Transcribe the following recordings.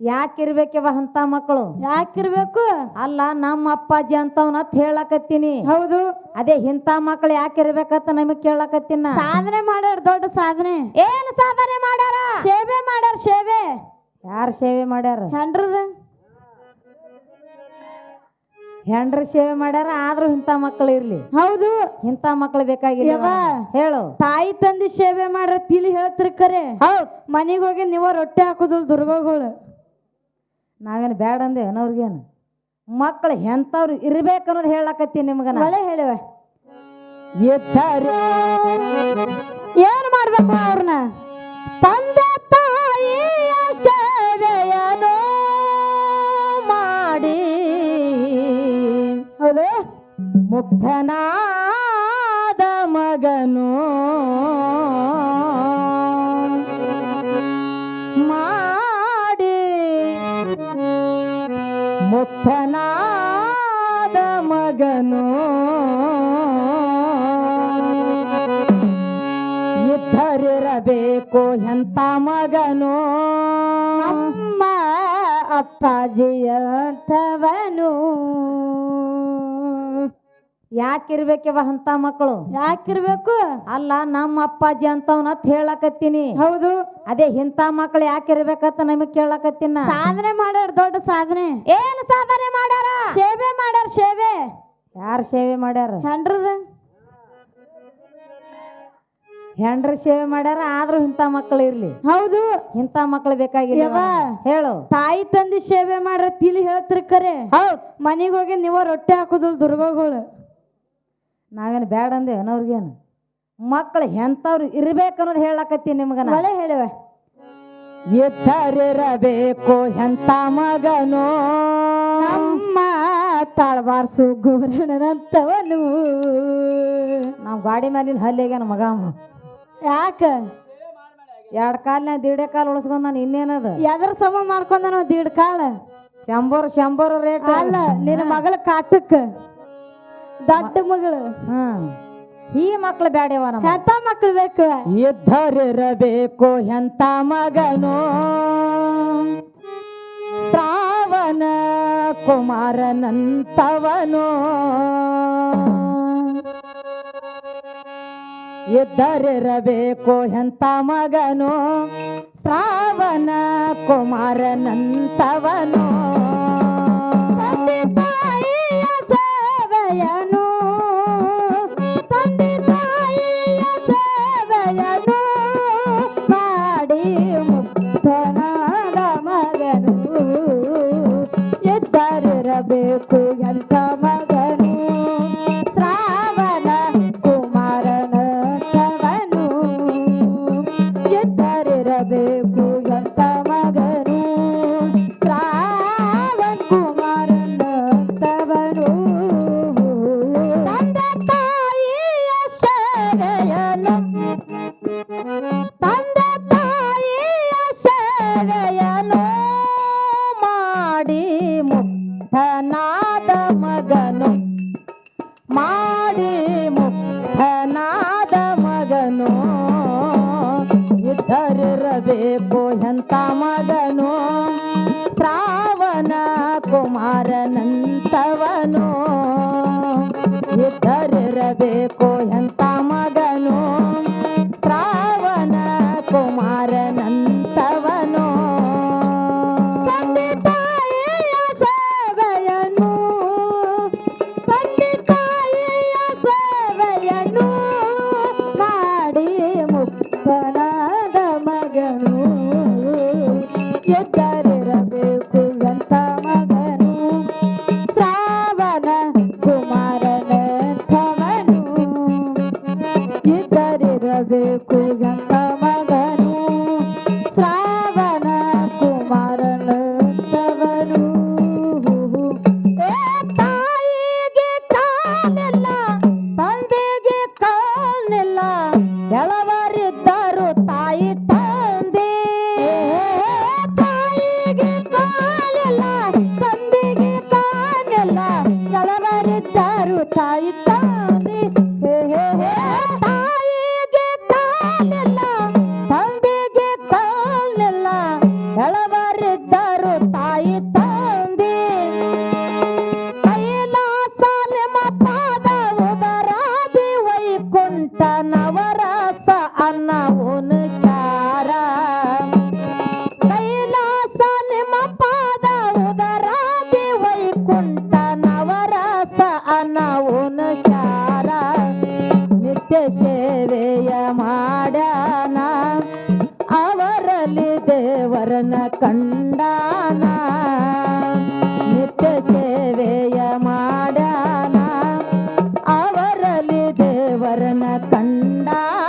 ಯಾಕಿರ್ಬೇಕಿವ ಅಂತ ಮಕ್ಕಳು? ಯಾಕಿರ್ಬೇಕು? ಅಲ್ಲ ನಮ್ಮ ಅಪ್ಪಾಜಿ ಅಂತವನ ಹೇಳಕತ್ತೀನಿ. ಹೌದು. ಅದೇ ಇಂತ ಮಕ್ಳು ಯಾಕಿರ್ಬೇಕಂತ ನಮಗ್ ಕೇಳಕತ್ತಿನ ಸಾಧನೆ ಮಾಡ್ಯಾರ ದೊಡ್ಡ ಸಾಧನೆ. ಏನ್ ಸಾಧನೆ ಮಾಡ್ಯಾರ? ಸೇವೆ ಮಾಡ್ಯಾರ ಸೇವೆ. ಯಾರು ಸೇವೆ ಮಾಡ್ಯಾರ? ಹೆಂಡ್ರದ. ಹೆಂಡ್ರ ಸೇವೆ ಮಾಡ್ಯಾರ ಆದ್ರೂ ಇಂತ ಮಕ್ಳು ಇರ್ಲಿ. ಹೌದು. ಇಂತ ಮಕ್ಳು ಬೇಕಾಗಿಲ್ಲ ಯವ್ವ. ಹೇಳು. ತಾಯಿ ತಂದಿ ಸೇವೆ ಮಾಡ್ರ ತಿಳಿ ಹೇಳ್ತಿರಿ ಕರೆ. ಹೌದ್. ಮನೆಗೆ ಹೋಗಿ ನೀವ ರೊಟ್ಟಿ ಹಾಕುದಿಲ್ಲ ದುರ್ಗಗಳು. ನಾವೇನು ಬ್ಯಾಡ ಅಂದೆ ಅನ್ನೋರ್ಗೇನು ಮಕ್ಕಳು ಎಂಥವ್ರು ಇರ್ಬೇಕು ಅನ್ನೋದು ಹೇಳಕತ್ತೀನಿ ನಿಮ್ಗೆ ನಾಳೆ ಹೇಳುವೆ. ಏನು ಮಾಡ್ಬೇಕು ಅವ್ರನ್ನ? ತಂದೆ ತಾಯಿಯ ಸೇವೆಯನು ಮಾಡಿ. ಹೌದು. ಮುಗ್ಧನಾದ ಇದ್ದರಿರಬೇಕು ಎಂತ ಮಗನು ಅಮ್ಮ ಅಪ್ಪಾಜಿಯಂಥವನು. ಯಾಕಿರ್ಬೇಕಿವ ಅಂತ ಮಕ್ಕಳು? ಯಾಕಿರ್ಬೇಕು? ಅಲ್ಲ ನಮ್ಮ ಅಪ್ಪಾಜಿ ಅಂತವನ ಹೇಳಕತ್ತೀನಿ. ಹೌದು. ಅದೇ ಇಂತ ಮಕ್ಳು ಯಾಕಿರ್ಬೇಕಂತ ನಮಗ್ ಕೇಳಕತ್ತಿನ ಸಾಧನೆ ಮಾಡ್ಯಾರ ದೊಡ್ಡ ಸಾಧನೆ. ಏನ್ ಸಾಧನೆ ಮಾಡ್ಯಾರ? ಸೇವೆ ಮಾಡ್ಯಾರ ಸೇವೆ. ಯಾರು ಸೇವೆ ಮಾಡ್ಯಾರ? ಹೆಂಡ್ರದ? ಹೆಂಡ್ರ ಸೇವೆ ಮಾಡ್ಯಾರ ಆದ್ರೂ ಇಂಥ ಮಕ್ಳು ಇರ್ಲಿ. ಹೌದು. ಇಂಥ ಮಕ್ಳು ಬೇಕಾಗಿಲ್ಲ ಯವ್ವ. ಹೇಳು. ತಾಯಿ ತಂದಿ ಸೇವೆ ಮಾಡ್ರ ತಿಳಿ ಹೇಳ್ತಿರಿ ಕರೆ. ಹೌದ್. ಮನೆಗೆ ಹೋಗಿ ನೀವ ರೊಟ್ಟಿ ಹಾಕುದಿಲ್ಲ ದುರ್ಗಗಳು. ನಾವೇನು ಬ್ಯಾಡ ಅಂದೆ ಅನ್ನೋರ್ಗೇನು ಮಕ್ಳು ಎಂಥವ್ರು ಇರ್ಬೇಕು ಅನ್ನೋದು ಹೇಳಕತ್ತೀನಿ ನಿಮ್ಗೆ ನಾಳೆ ಒಳ್ಳೆ ಹೇಳಿವ ಇದ್ದರಿರಬೇಕು ಎಂತ ಮಗನು? ಅಮ್ಮ ತಾಳ್ಬಾರ್ಸು ಗೋರಣನಂತವನು ನಾವು ಗಾಡಿ ಮೇಲಿನ ಹಲ್ಲಿಗೆ ಮಗ ಅವ. ಯಾಕ? ಎರಡ್ ಕಾಲ್ನ ದೀಡೆ ಕಾಲ್ ಉಳಿಸ್ಕೊಂಡ್ ನಾನು ಇನ್ನೇನದ ಎದ್ರ ಸಮ ಮಾಡ್ಕೊಂಡ ನಾವು ದೀಡ್ ಕಾಲ? ಶಂಬರ್ ಶಂಬರ್ ರೇಟ್ ಅಲ್ಲ ನಿನ್ನ ಮಗಳ ಕಾಟಕ್ ದೊಡ್ಡ ಮಗಳು. ಹ್ಮ್ ಈ ಮಕ್ಳು ಬ್ಯಾಡ್ಯವ ನಮ್ಮ ಎಂತ ಮಕ್ಳು ಬೇಕು? ಇದ್ದರಿರಬೇಕು ಎಂತ ಮಗನು? ಶ್ರಾವಣ ಕುಮಾರನಂತವನು? ಇದ್ದರಿರಬೇಕು ಎಂತ ಮಗನು? ಶ್ರಾವಣ ಕುಮಾರನಂತವನು. ತಂದೆ ಸೇವೆಯನು ತಂದೆ ತಾಯಿಯ ಸೇವೆಯನು ಮಾಡಿ ಮುಕ್ತನಾದ ಮಗನು. ಮಾಡಿ ಮಗನು. ಇದ್ದರಿರಬೇಕು ಎಂತ ಮಗನು? ಶ್ರಾವಣ ಕುಮಾರನಂತವನು. ಇದ್ದರಿರಬೇಕು ಎಂತ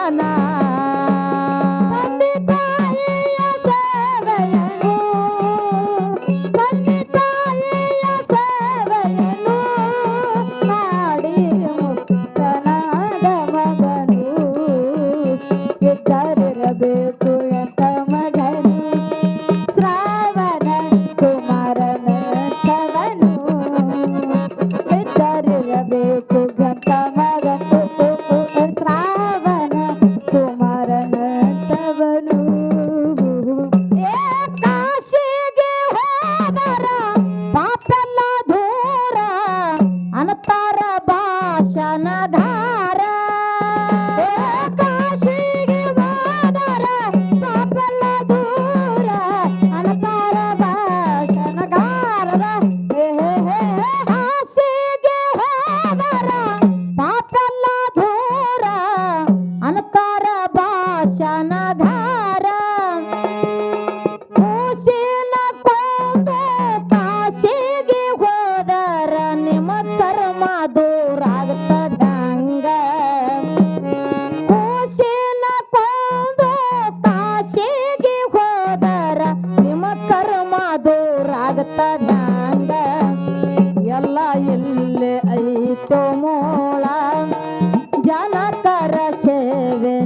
banana.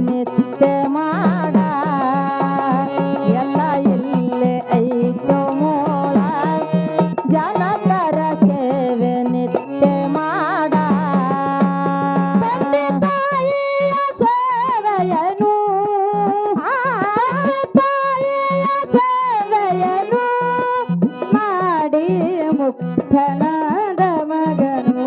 ನಿತ್ಯ ಮಾಡ. ಎಲ್ಲ ಇಲ್ಲೇ ಐದು ಮೂಲ. ಸೇವೆ ನಿತ್ಯ ಸೇವೆಯನು. ಸೇವೆಯನು. ಮಾಡಿ ಮಗನು.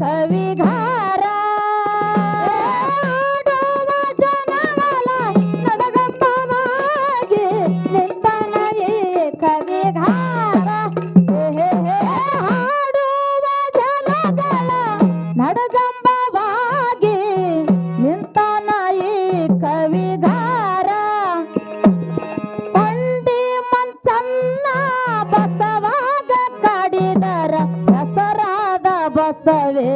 ಕವಿಗ sabe.